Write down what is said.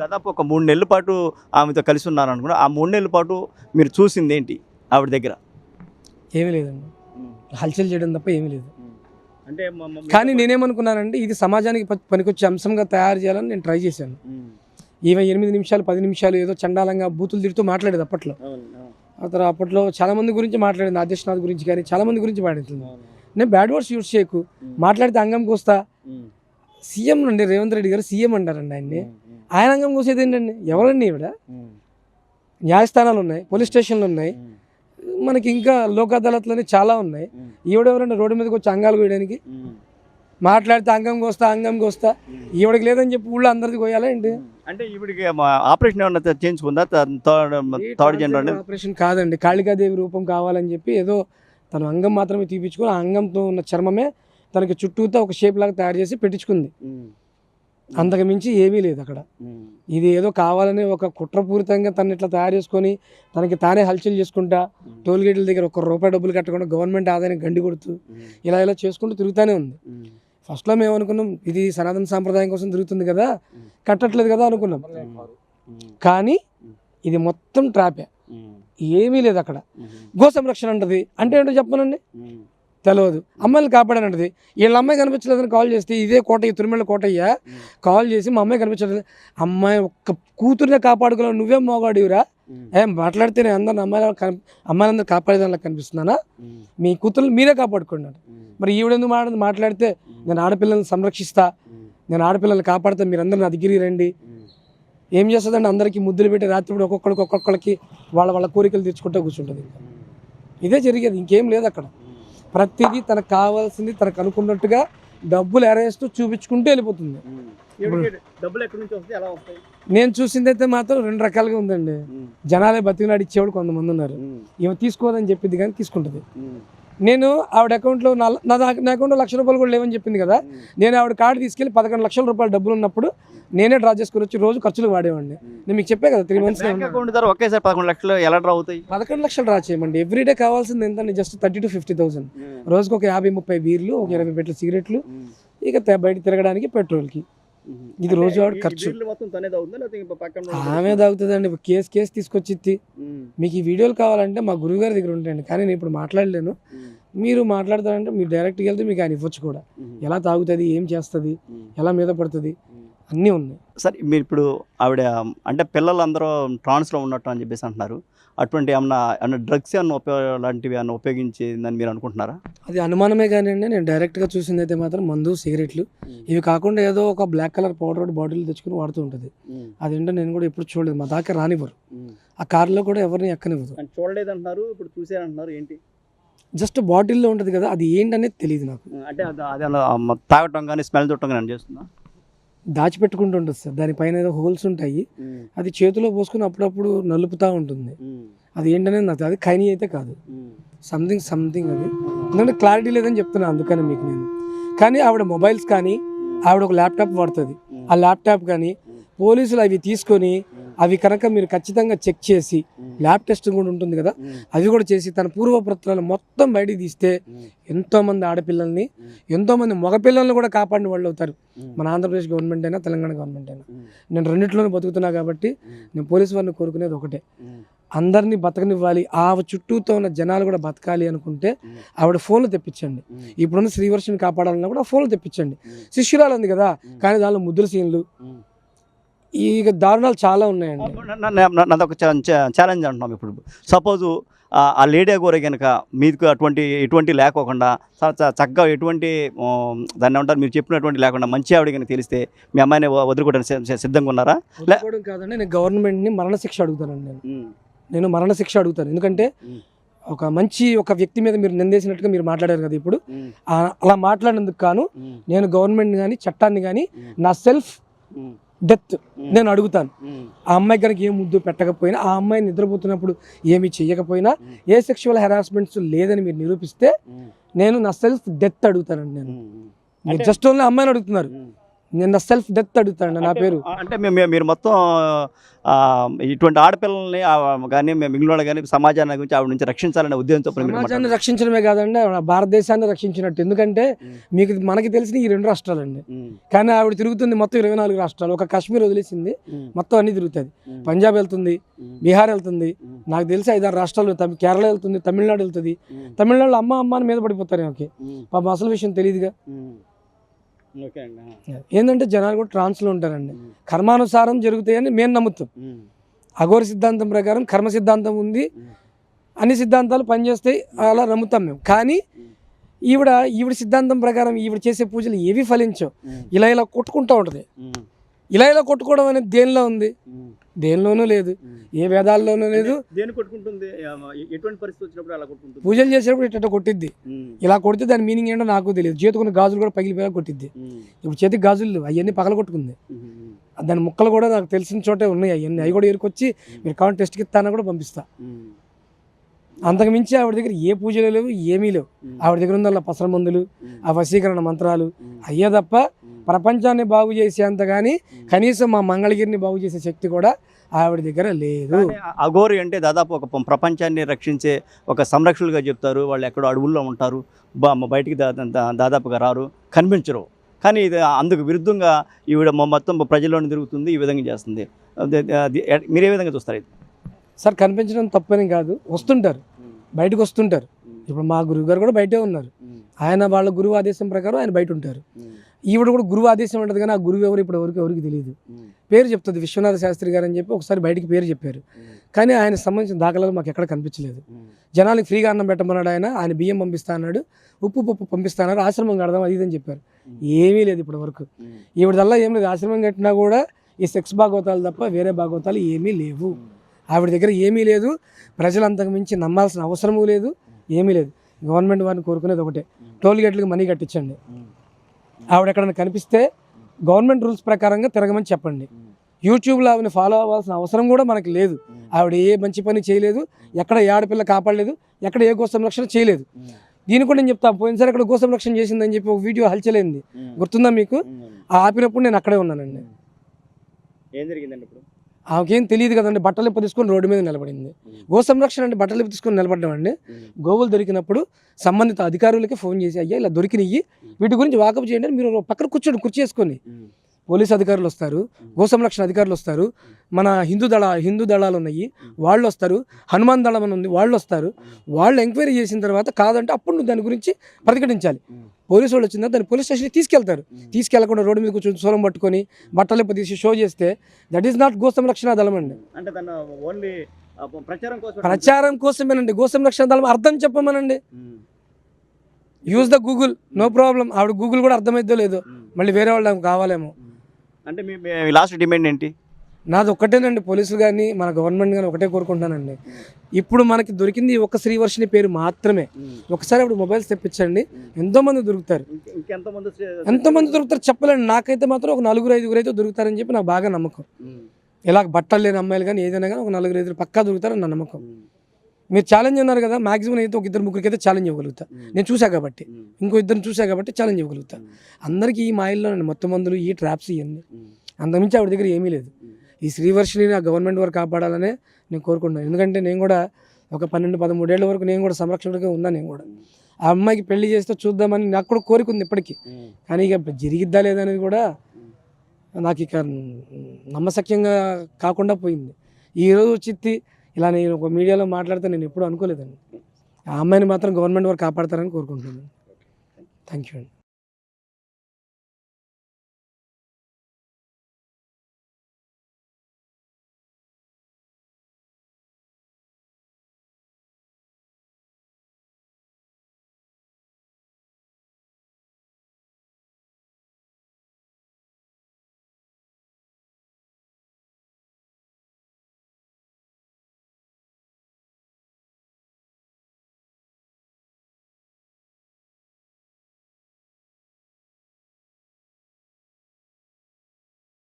దాదాపు ఒక మూడు నెలల పాటు ఆమెతో కలిసి ఉన్నారు అనుకున్నా ఆ మూడు నెలల పాటు మీరు చూసింది ఏంటి ఆవిడ దగ్గర? ఏమీ లేదండి. హల్చల్ చేయడం తప్ప ఏమీ లేదు. అంటే కానీ నేనేమనుకున్నానంటే ఇది సమాజానికి పనికొచ్చే అంశంగా తయారు చేయాలని నేను ట్రై చేశాను. ఈమె ఎనిమిది నిమిషాలు పది నిమిషాలు ఏదో చండాలంగా బూతులు తిడుతూ మాట్లాడేది అప్పట్లో. తర్వాత అప్పట్లో చాలా మంది గురించి మాట్లాడింది ఆదిత్యనాథ్ గురించి కానీ చాలా మంది గురించి మాట్లాడుతుంది. నేను బ్యాడ్ వర్డ్స్ యూజ్ చేయకు. మాట్లాడితే అంగం కోస్తా. సీఎం నుండి రేవంత్ రెడ్డి గారు సీఎం అంటారండి ఆయన్ని. ఆయన అంగం కోసేది ఏంటండి? ఎవరండి ఈవిడ. న్యాయస్థానాలు ఉన్నాయి పోలీస్ స్టేషన్లు ఉన్నాయి. మనకి ఇంకా లోక్ అదాలత్లని చాలా ఉన్నాయి. ఉమ్. ఈవిడెవరైనా రోడ్డు మీదకి వచ్చి అంగాలు కోయడానికి. మాట్లాడితే అంగం కోస్తా అంగం కోస్తా. ఈవిడకి లేదని చెప్పి ఊళ్ళో అందరిది కోయాలా ఏంటి? అంటే ఈవిడికి ఆపరేషన్ ఏమన్నా చేయించుకుందా? థర్డ్ జనరల్ ఆపరేషన్ కాదండి. కాళికాదేవి రూపం కావాలని చెప్పి ఏదో తన అంగం మాత్రమే తీపించుకొని ఆ అంగంతో ఉన్న చర్మమే తనకి చుట్టూతో ఒక షేప్ లాగా తయారు చేసి పెట్టించుకుంది. అంతకు మించి ఏమీ లేదు అక్కడ. ఇది ఏదో కావాలని ఒక కుట్రపూరితంగా తను ఇట్లా తయారు చేసుకొని తనకి తానే హల్చల్ చేసుకుంటా టోల్ గేట్ల దగ్గర ఒక రూపాయి డబ్బులు కట్టకుండా గవర్నమెంట్ ఆదాయం గండి కొడుతూ ఇలా ఇలా చేసుకుంటూ తిరుగుతూనే ఉంది. ఫస్ట్లో మేము అనుకున్నాం ఇది సనాతన సాంప్రదాయం కోసం తిరుగుతుంది కదా కట్టట్లేదు కదా అనుకున్నాం. కానీ ఇది మొత్తం ట్రాపే. ఏమీ లేదు అక్కడ. గో సంరక్షణ అంటది. అంటే ఏంటో చెప్పనండి తెలియదు అమ్మాయిని కాపాడనంటది వీళ్ళ అమ్మాయి కనిపించలేదని కాల్ చేస్తే ఇదే కోటయ్య తిరుమల కోటయ్య కాల్ చేసి మా అమ్మాయి కనిపించలేదు. అమ్మాయి ఒక్క కూతురునే కాపాడుకోవాలి నువ్వేం మోగాడివిరా. ఏం మాట్లాడితే నేను అందరిని అమ్మాయిల అమ్మాయిలందరూ కాపాడేదానిలా కనిపిస్తున్నానా? మీ కూతురు మీరే కాపాడుకున్నాడు మరి ఈవిడెందుకు మాట్లాడి మాట్లాడితే నేను ఆడపిల్లల్ని సంరక్షిస్తా నేను ఆడపిల్లల్ని కాపాడితే మీరందరూ నా దగ్గరికి రండి. ఏం చేస్తుందండి అందరికీ ముద్దులు పెట్టి రాత్రి ఒక్కొక్కరికి ఒక్కొక్కరికి వాళ్ళ వాళ్ళ కోరికలు తెచ్చుకుంటూ కూర్చుంటుంది ఇదే జరిగేది. ఇంకేం లేదు అక్కడ. ప్రతిదీ తనకు కావాల్సింది తనకు అనుకున్నట్టుగా డబ్బులు ఎరేస్తూ చూపించుకుంటూ వెళ్ళిపోతుంది. నేను చూసిందైతే మాత్రం రెండు రకాలుగా ఉందండి. జనాలే బతికినాడు ఇచ్చేవాడు కొంతమంది ఉన్నారు. ఈమె తీసుకోదని చెప్పింది కానీ తీసుకుంటుంది. నేను ఆవిడ అకౌంట్లో నా నా అకౌంట్లో లక్ష రూపాయలు కూడా లేవని చెప్పింది కదా. నేను ఆవిడ కార్డు తీసుకెళ్ళి పదకొండు లక్షల రూపాయలు డబ్బులు ఉన్నప్పుడు నేనే డ్రా చేసుకుని వచ్చి రోజు ఖర్చులు వాడేవాడిని. నేను మీకు చెప్పే కదా త్రీ మంత్స్ ఒకేసారి పదకొండు లక్షలు ఎలా డ్రా అవుతాయి? పదకొండు లక్షలు డ్రా చేయమండి. ఎవ్రీడే కావాల్సింది ఎంత just thirty to fifty thousand రోజుకి ఒక యాభై ముప్పై బీర్లు ఒక ఇరవై పెట్టల సిగరెట్లు ఇక తే- బయట తిరగడానికి పెట్రోల్కి. ఇది రోజు వాడు ఖర్చు. ఆమె తాగుతుందండి. కేసు కేసు తీసుకొచ్చి మీకు ఈ వీడియోలు కావాలంటే మా గురువు గారి దగ్గర ఉంటాయండి. కానీ నేను ఇప్పుడు మాట్లాడలేను. మీరు మాట్లాడతారంటే మీరు డైరెక్ట్గా వెళ్తే మీకు ఆయన ఇవ్వచ్చు కూడా. ఎలా తాగుతుంది ఏం చేస్తుంది ఎలా మీద పడుతుంది అన్నీ ఉన్నాయి. సరే మీరు ఇప్పుడు ఆవిడ అంటే పిల్లలందరూ ట్రాన్స్లో ఉన్నట్టు అని చెప్పేసి అంటున్నారు. అటువంటి ఏమన్నా ఏమన్నా డ్రగ్స్ ఏమన్నా ఉపయోగ లాంటివి ఏమన్నా ఉపయోగించేదని మీరు అనుకుంటున్నారా? అది అనుమానమే కానివ్వండి నేను డైరెక్ట్గా చూసింది అయితే మాత్రం మందు సిగరెట్లు. ఇవి కాకుండా ఏదో ఒక బ్లాక్ కలర్ పౌడర్ బాటిల్ తెచ్చుకుని వాడుతూ ఉంటుంది. అదేంటో నేను కూడా ఎప్పుడు చూడలేదు మా దాకా రానివ్వరు. ఆ కార్లో కూడా ఎవరిని ఎక్కనివ్వదు. చూడలేదంటున్నారు ఇప్పుడు చూసారంటున్నారు ఏంటి? జస్ట్ బాటిల్లో ఉంటుంది కదా అది ఏంటనేది తెలియదు నాకు. అంటే తాగటం కానీ స్మెల్ చూడటం కానీ చేస్తుందా? దాచిపెట్టుకుంటూ ఉంటుంది సార్. దానిపైన ఏదో హోల్స్ ఉంటాయి. అది చేతిలో పోసుకుని అప్పుడప్పుడు నలుపుతూ ఉంటుంది. అది ఏంటనేది నాకు అది ఖైనీ అయితే కాదు. సంథింగ్ సంథింగ్ అది. ఎందుకంటే క్లారిటీ లేదని చెప్తున్నా అందుకని మీకు నేను. కానీ ఆవిడ మొబైల్స్ కానీ ఆవిడ ఒక ల్యాప్టాప్ వాడుతుంది. ఆ ల్యాప్టాప్ కానీ పోలీసులు అవి తీసుకొని అవి కనుక మీరు ఖచ్చితంగా చెక్ చేసి ల్యాబ్ టెస్ట్ కూడా ఉంటుంది కదా అవి కూడా చేసి తన పూర్వపత్రాలు మొత్తం బయటికి తీస్తే ఎంతో మంది ఆడపిల్లల్ని ఎంతో మంది మగపిల్లల్ని కూడా కాపాడిన వాళ్ళు అవుతారు. మన ఆంధ్రప్రదేశ్ గవర్నమెంట్ అయినా తెలంగాణ గవర్నమెంట్ అయినా. నేను రెండిట్లోనే బతుకుతున్నా కాబట్టి నేను పోలీసు వారిని కోరుకునేది ఒకటే. అందరినీ బతకనివ్వాలి ఆ చుట్టూతో ఉన్న జనాలు కూడా బతకాలి అనుకుంటే ఆవిడ ఫోన్లు తెప్పించండి. ఇప్పుడున్న శ్రీవర్షిని కాపాడాలన్నా కూడా ఫోన్లు తెప్పించండి. శిష్యురాలు ఉంది కదా కానీ దానిలో ముద్దుల సీన్లు. ఈ దారుణాలు చాలా ఉన్నాయండి. నాది ఒక ఛాలెంజ్ అంటున్నాం ఇప్పుడు. సపోజు ఆ లేడీ గోర కనుక మీకు అటువంటి ఎటువంటి లేకోకుండా చక్కగా ఎటువంటి దాన్ని ఏమంటారు మీరు చెప్పినటువంటి లేకుండా మంచి ఆవిడ కనుక తెలిస్తే మీ అమ్మాయిని వదులుకోవడానికి సిద్ధంగా ఉన్నారా? వదులుకోవడం కాదండి నేను గవర్నమెంట్ని మరణ శిక్ష అడుగుతానండి నేను. నేను మరణ శిక్ష అడుగుతాను. ఎందుకంటే ఒక మంచి ఒక వ్యక్తి మీద మీరు నిందేసినట్టుగా మీరు మాట్లాడారు కదా ఇప్పుడు. అలా మాట్లాడినందుకు కాను నేను గవర్నమెంట్ కానీ చట్టాన్ని కానీ నా సెల్ఫ్ డెత్. నేను అడుగుతాను. ఆ అమ్మాయి కనుక ఏ ముద్దు పెట్టకపోయినా ఆ అమ్మాయి నిద్రపోతున్నప్పుడు ఏమి చెయ్యకపోయినా ఏ సెక్షువల్ హెరాస్మెంట్స్ లేదని మీరు నిరూపిస్తే నేను నా సెల్ఫ్ డెత్ అడుగుతానండి నేను. జస్ట్ ఓన్లీ అమ్మాయిని అడుగుతున్నారు. నిన్న సెల్ఫ్ డెత్ అడుగుతాడు నా పేరు. అంటే మేము మీరు మొత్తం ఇటువంటి ఆడపిల్లల్ని కానీ మేము మిగిలిన కానీ సమాజాన్ని గురించి ఆవిడ నుంచి రక్షించాలనే ఉద్దేశంతో సమాజాన్ని. రక్షించడమే కాదండి భారతదేశాన్ని రక్షించినట్టు. ఎందుకంటే. మీకు మనకి తెలిసిన ఈ రెండు రాష్ట్రాలండి. కానీ ఆవిడ తిరుగుతుంది మొత్తం ఇరవై నాలుగు రాష్ట్రాలు. ఒక కాశ్మీర్ వదిలేసింది మొత్తం అన్ని తిరుగుతుంది పంజాబ్ వెళ్తుంది బీహార్ వెళ్తుంది. నాకు తెలిసి ఐదారు రాష్ట్రాలు కేరళ వెళ్తుంది తమిళనాడు వెళ్తుంది. తమిళనాడులో అమ్మ అమ్మ అని మీద పడిపోతారు ఉమ్, పాపం అసలు విషయం తెలియదుగా. ఏంటంటే జనాలు కూడా ట్రాన్స్లో ఉంటారండి. కర్మానుసారం జరుగుతాయని మేము నమ్ముతాం. అఘోర సిద్ధాంతం ప్రకారం కర్మ సిద్ధాంతం ఉంది. అన్ని సిద్ధాంతాలు పనిచేస్తాయి అలా నమ్ముతాం మేము. కానీ ఈవిడ ఈవిడ సిద్ధాంతం ప్రకారం ఈవిడ చేసే పూజలు ఏవి ఫలించవు. ఇలా ఇలా కొట్టుకుంటూ ఉంటుంది. ఇలా ఇలా కొట్టుకోవడం అనేది దేనిలో ఉంది? దేనిలోనూ లేదు. ఏ వేదాల్లోనూ లేదు. దేని కొట్టుకుంటుంది? ఆ, ఎటువంటి పరిస్థితి వచ్చినప్పుడు అలా కొట్టుకుంటుంది? పూజలు చేసేటప్పుడు ఇట్ట కొట్టిద్ది. ఇలా కొడితే దాని మీనింగ్ ఏంటో నాకు తెలియదు. చేతుకున్న గాజులు కూడా పగిలిపోయా కొట్టిద్ది. ఇప్పుడు చేతికి గాజులు అవన్నీ పగల కొట్టుకుంది. దాని ముక్కలు కూడా నాకు తెలిసిన చోటే ఉన్నాయి. అవన్నీ అవి కూడా ఎరుకొచ్చి మీరు కావాలి టెస్ట్కి ఇస్తానని కూడా పంపిస్తా. ఉమ్, అంతకు మించి ఆవిడ దగ్గర ఏ పూజలు లేవు ఏమీ లేవు. ఆవిడ దగ్గర ఉన్న పసర మందులు ఆ వశీకరణ మంత్రాలు అయ్యే తప్ప ప్రపంచాన్ని బాగు చేసేంత కానీ ఉమ్. కనీసం మా మంగళగిరిని బాగు చేసే శక్తి కూడా ఆవిడ దగ్గర లేదు. అఘోరి అంటే దాదాపు ఒక ప్రపంచాన్ని రక్షించే ఒక సంరక్షకులుగా చెప్తారు. వాళ్ళు ఎక్కడో అడవుల్లో ఉంటారు. బా- మ- బయటికి దాదాపుగా రారు. కనిపించరు. కానీ ఇది అందుకు విరుద్ధంగా ఈవిడ మొ- మొత్తం ప్రజల్లోని తిరుగుతుంది. ఈ విధంగా చేస్తుంది. మీరు ఏ విధంగా చూస్తారు ఇది? సార్ కనిపించడం తప్పని కాదు. వస్తుంటారు. బయటకు వస్తుంటారు. ఇప్పుడు మా గురువు గారు కూడా బయటే ఉన్నారు. ఆయన వాళ్ళ గురువు ఆదేశం ప్రకారం ఆయన బయట ఉంటారు. ఈవిడ కూడా గురువు ఆదేశం ఉంటుంది కానీ ఆ గురువు ఎవరు ఇప్పుడు ఎవరికి ఎవరికి తెలియదు పేరు చెప్తుంది విశ్వనాథ శాస్త్రి గారు అని చెప్పి ఒకసారి బయటికి పేరు చెప్పారు. కానీ ఆయన సంబంధించిన దాఖలాలు మాకు ఎక్కడ కనిపించలేదు. జనాలకి ఫ్రీగా అన్నం పెట్టమన్నాడు ఆయన ఆయన బియ్యం పంపిస్తా అన్నాడు ఉప్పు పప్పు పంపిస్తా అన్నారు ఆశ్రమం కడదాం అది ఇది అని చెప్పారు. ఏమీ లేదు ఇప్పటి వరకు ఈవిడదల్లా ఏం లేదు ఆశ్రమం కట్టినా కూడా ఈ సెక్స్ భాగవతాలు తప్ప వేరే భాగవతాలు ఏమీ లేవు. ఆవిడ దగ్గర ఏమీ లేదు ప్రజలు అంతకు మించి నమ్మాల్సిన అవసరమూ లేదు ఏమీ లేదు. గవర్నమెంట్ వారిని కోరుకునేది ఒకటే. టోల్ గేట్లకు మనీ కట్టించండి. ఆవిడ ఎక్కడైనా కనిపిస్తే గవర్నమెంట్ రూల్స్ ప్రకారంగా తిరగమని చెప్పండి. యూట్యూబ్లో ఆవిడని ఫాలో అవ్వాల్సిన అవసరం కూడా మనకి లేదు. ఆవిడ ఏ మంచి పని చేయలేదు ఎక్కడ ఏ ఆడపిల్ల కాపాడలేదు ఎక్కడ ఏ గో సంరక్షణ చేయలేదు. దీని కూడా నేను చెప్తా పోయినసారి అక్కడ గో సంరక్షణ చేసిందని చెప్పి ఒక వీడియో హల్చలేంది. గుర్తుందా మీకు? ఆ ఆపినప్పుడు నేను అక్కడే ఉన్నానండి. ఏం జరిగిందండి ఇప్పుడు? ఆమెకేం తెలియదు కదండి బట్టలు ఇప్పు తీసుకొని రోడ్డు మీద నిలబడింది. గో సంరక్షణ అంటే బట్టలు ఇప్పు తీసుకొని నిలబడ్డామండి గోవులు దొరికినప్పుడు సంబంధిత అధికారులకి ఫోన్ చేసి అయ్యా ఇలా దొరికినయ్యి. వీటి గురించి వాకప్ చేయండి మీరు పక్కన కూర్చోండి కుర్చీ చేసుకొని పోలీస్ అధికారులు వస్తారు గో సంరక్షణ అధికారులు వస్తారు మన హిందూ దళ హిందూ దళాలు ఉన్నాయి వాళ్ళు వస్తారు హనుమాన్ దళం అని ఉంది వాళ్ళు వస్తారు. వాళ్ళు ఎంక్వైరీ చేసిన తర్వాత కాదంటే అప్పుడు నువ్వు దాని గురించి ప్రతిఘటించాలి. పోలీసు వాళ్ళు వచ్చిందా దాన్ని పోలీస్ స్టేషన్కి తీసుకెళ్తారు. తీసుకెళ్ళకుండా రోడ్డు మీద కూర్చొని సోలం పట్టుకొని బట్టలు తీసి షో చేస్తే దట్ ఈస్ నాట్ గో సంరక్షణ దళం అండి. అంటే తన ఓన్లీ ప్రచారం కోసం ప్రచారం కోసమేనండి. గో సంరక్షణ దళం అర్థం చెప్పమనండి. Use the Google no problem. ఆవిడ గూగుల్ కూడా అర్థమైద్దో లేదో. మళ్ళీ వేరే వాళ్ళు ఆమెకు కావాలేమో. అంటే మీ మీ లాస్ట్ డిమాండ్ ఏంటి? నాది ఒక్కటేనండి పోలీసులు కానీ మన గవర్నమెంట్ కానీ ఒకటే కోరుకుంటానండి ఇప్పుడు మనకి దొరికింది ఈ ఒక్క శ్రీవర్షిని పేరు మాత్రమే. ఒకసారి అప్పుడు మొబైల్స్ తెప్పించండి. ఎంతో మంది దొరుకుతారు. ఎంతో మంది దొరుకుతారు చెప్పలేండి నాకైతే మాత్రం ఒక నలుగురు ఐదుగురు అయితే దొరుకుతారని చెప్పి నాకు బాగా నమ్మకం. ఉమ్, ఇలా బట్టలు లేని అమ్మాయిలు కానీ ఏదైనా కానీ ఒక నలుగురు ఐదుగురు పక్కా దొరుకుతారని నా నమ్మకం. ఉమ్, మీరు ఛాలెంజ్ అన్నారు కదా మాక్సిమం అయితే ఒక ఇద్దరు ముగ్గురికి అయితే ఛాలెంజ్ ఇవ్వగలుగుతా నేను చూసా కాబట్టి. ఇంకో ఇద్దరు చూసా కాబట్టి ఛాలెంజ్ ఇవ్వగలుగుతా. అందరికీ ఈ మాయిల్లో మొత్తం మందులు ఈ ట్రాప్స్ ఇవన్నీ. ఉమ్, అంతకుమించి ఆవిడ దగ్గర ఏమీ లేదు. ఈ శ్రీవర్షిని నా గవర్నమెంట్ వరకు కాపాడాలనే నేను కోరుకుంటున్నాను. ఎందుకంటే నేను కూడా ఒక పన్నెండు పదమూడేళ్ళ వరకు నేను కూడా సంరక్షణగా ఉన్నాను నేను కూడా. ఆ అమ్మాయికి పెళ్ళి చేస్తే చూద్దామని నాకు కూడా కోరిక ఉంది ఇప్పటికీ. కానీ ఇక జరిగిద్దా లేదా అనేది కూడా నాకు ఇక నమ్మశక్యంగా కాకుండా పోయింది. ఈ రోజు చిత్తి ఇలా నేను ఒక మీడియాలో మాట్లాడితే నేను ఎప్పుడూ అనుకోలేదండి. ఆ అమ్మాయిని మాత్రం గవర్నమెంట్ వారు కాపాడతారని కోరుకుంటున్నాను. థ్యాంక్ యూ అండి.